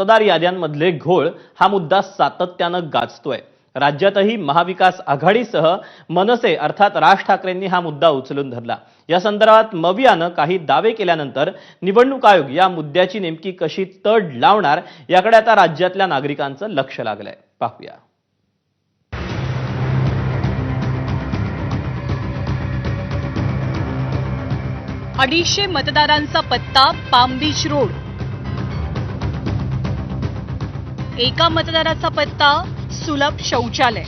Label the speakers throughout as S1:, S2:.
S1: मतदार याद्यांमधले घोळ हा मुद्दा सातत्यानं गाजतोय. राज्यातही महाविकास आघाडीसह मनसे अर्थात राज ठाकरेंनी हा मुद्दा उचलून धरला. या संदर्भात मवियानं काही दावे केल्यानंतर निवडणूक आयोग या मुद्द्याची नेमकी कशी तड लावणार याकडे आता राज्यातल्या नागरिकांचं लक्ष लागलंय. पाहूया.
S2: अडीचशे मतदारांचा पत्ता पाम बीच रोड. एका मतदाराचा पत्ता सुलभ शौचालय.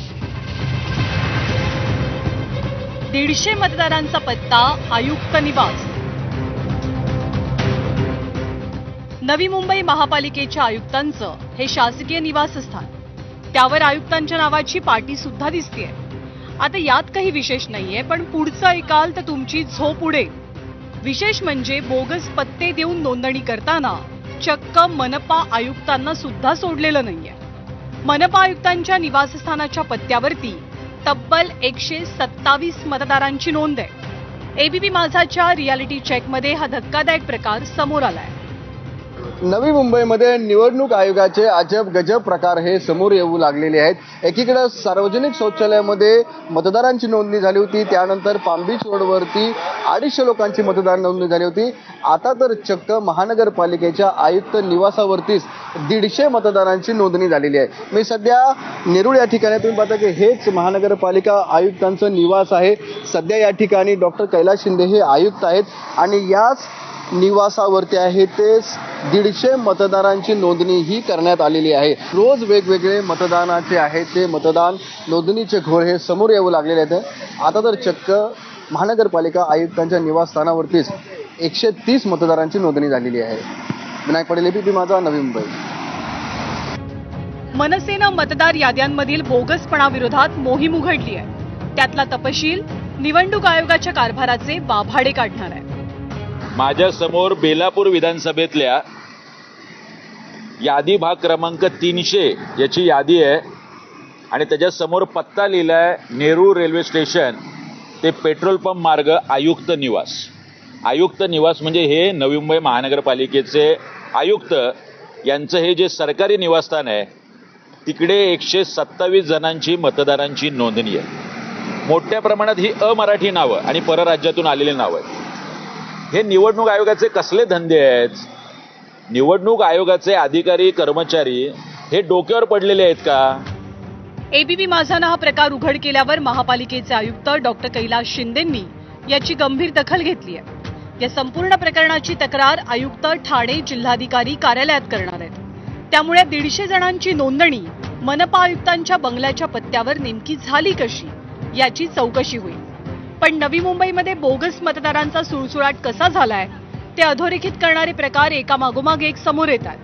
S2: दीडशे मतदारांचा पत्ता आयुक्त निवास. नवी मुंबई महापालिकेच्या आयुक्तांचं हे शासकीय निवासस्थान. त्यावर आयुक्तांच्या नावाची पाटी सुद्धा दिसतेय. आता यात काही विशेष नाहीये पण पुढचं ऐकाल तर तुमची झोप उडेल. विशेष म्हणजे बोगस पत्ते देऊन नोंदणी करताना चक्क मनपा आयुक्तांना सुद्धा सोडलेलं नाहीये. मनपा आयुक्तांच्या निवासस्थानाच्या पत्त्यावरती तब्बल एकशे सत्तावीस मतदारांची नोंद आहे. एबीपी माझाच्या रियालिटी चेकमध्ये हा धक्कादायक प्रकार समोर आलाय.
S3: नवी मुंबईमध्ये निवडणूक आयोगाचे अजब गजब प्रकार हे समोर येऊ लागलेले आहेत. एकीकडे सार्वजनिक शौचालयामध्ये मतदारांची नोंदणी झाली होती त्यानंतर पामबीच रोडवरती अडीचशे लोकांची मतदार नोंदणी झाली होती. आता तर चक्क महानगरपालिकेच्या आयुक्त निवासावरतीच दीडशे मतदारांची नोंदणी झालेली आहे. मी सध्या नेरूळ या ठिकाणी तुम्ही पाहता की हेच महानगरपालिका आयुक्तांचं निवास आहे. सध्या या ठिकाणी डॉक्टर कैलास शिंदे हे आयुक्त आहेत. आणि याच निवासावरती आहे ते दीडशे मतदारांची नोंदणी ही करण्यात आलेली आहे. रोज वेगवेगळे मतदानाचे आहे ते मतदान नोंदणीचे घोळ हे समोर येऊ लागलेले आहेत. आता तर चक्क महानगरपालिका आयुक्तांच्या निवासस्थानावरतीच एकशे तीस मतदारांची नोंदणी झालेली आहे. विनायक पटेल एबीपी माझा नवी मुंबई.
S2: मनसेनं मतदार याद्यांमधील बोगसपणाविरोधात मोहीम उघडली आहे. त्यातला तपशील निवडणूक आयोगाच्या कारभाराचे वाभाडे काढणार आहे.
S4: माझ्यासमोर बेलापूर विधानसभेतल्या यादी भाग क्रमांक तीनशे याची यादी आहे. आणि त्याच्यासमोर पत्ता लिहिला आहे नेहरू रेल्वे स्टेशन ते पेट्रोल पंप मार्ग आयुक्त निवास. आयुक्त निवास म्हणजे हे नवी मुंबई महानगरपालिकेचे आयुक्त. यांचं हे जे सरकारी निवासस्थान आहे तिकडे एकशे सत्तावीस जणांची मतदारांची नोंदणी आहे. मोठ्या प्रमाणात ही अमराठी नावं आणि परराज्यातून आलेली नावं आहेत. हे निवडणूक आयोगाचे कसले धंदे आहेत? निवडणूक आयोगाचे अधिकारी कर्मचारी हे डोक्यावर पडलेले आहेत का?
S2: एबीपी माझानं हा प्रकार उघड केल्यावर महापालिकेचे आयुक्त डॉक्टर कैलास शिंदेंनी याची गंभीर दखल घेतली आहे. या संपूर्ण प्रकरणाची तक्रार आयुक्त ठाणे जिल्हाधिकारी कार्यालयात करणार आहेत. त्यामुळे दीडशे जणांची नोंदणी मनपा आयुक्तांच्या बंगल्याच्या पत्त्यावर नेमकी झाली कशी? याची चौकशी होईल. पण नवी मुंबईमध्ये बोगस मतदारांचा सुळसुळाट कसा झालाय? ते अधोरेखित करणारे प्रकार एकामागोमाग एक समोर येतात.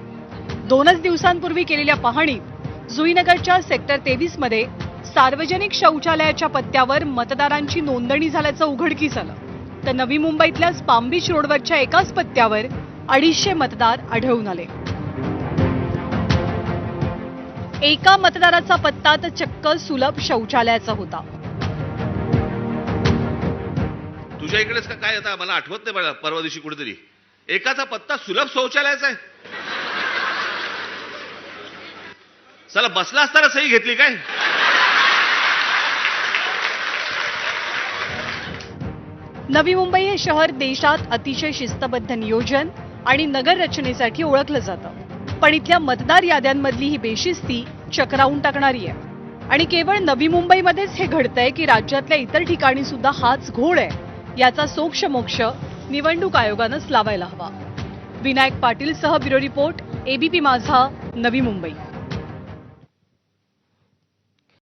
S2: दोनच दिवसांपूर्वी केलेल्या पाहणीत जुईनगरच्या सेक्टर तेवीसमध्ये सार्वजनिक शौचालयाच्या पत्त्यावर मतदारांची नोंदणी झाल्याचं उघडकीस आलं. तर नवी मुंबईतल्याच पामबीच रोडवरच्या एकाच पत्त्यावर अडीचशे मतदार आढळून आले. एका मतदाराचा पत्ता तर चक्क सुलभ शौचालयाचा होता.
S5: तुझ्या इकडेच का काय आता? मला आठवत नाही मला परवा दिवशी कुठेतरी. एकाचा पत्ता सुलभ शौचालयाचा आहे. चला बसला असताना सही घेतली काय?
S2: नवी मुंबई हे शहर देशात अतिशय शिस्तबद्ध नियोजन आणि नगर रचनेसाठी ओळखलं जातं. पण इथल्या मतदार याद्यांमधली ही बेशिस्ती चक्रावून टाकणारी आहे. आणि केवळ नवी मुंबईमध्येच हे घडतंय की राज्यातल्या इतर ठिकाणी सुद्धा हाच घोळ आहे. याचा सोक्ष मोक्ष निवडणूक आयोगानंच लावायला हवा. विनायक पाटील सह bureau report ABP Majha Navi Mumbai.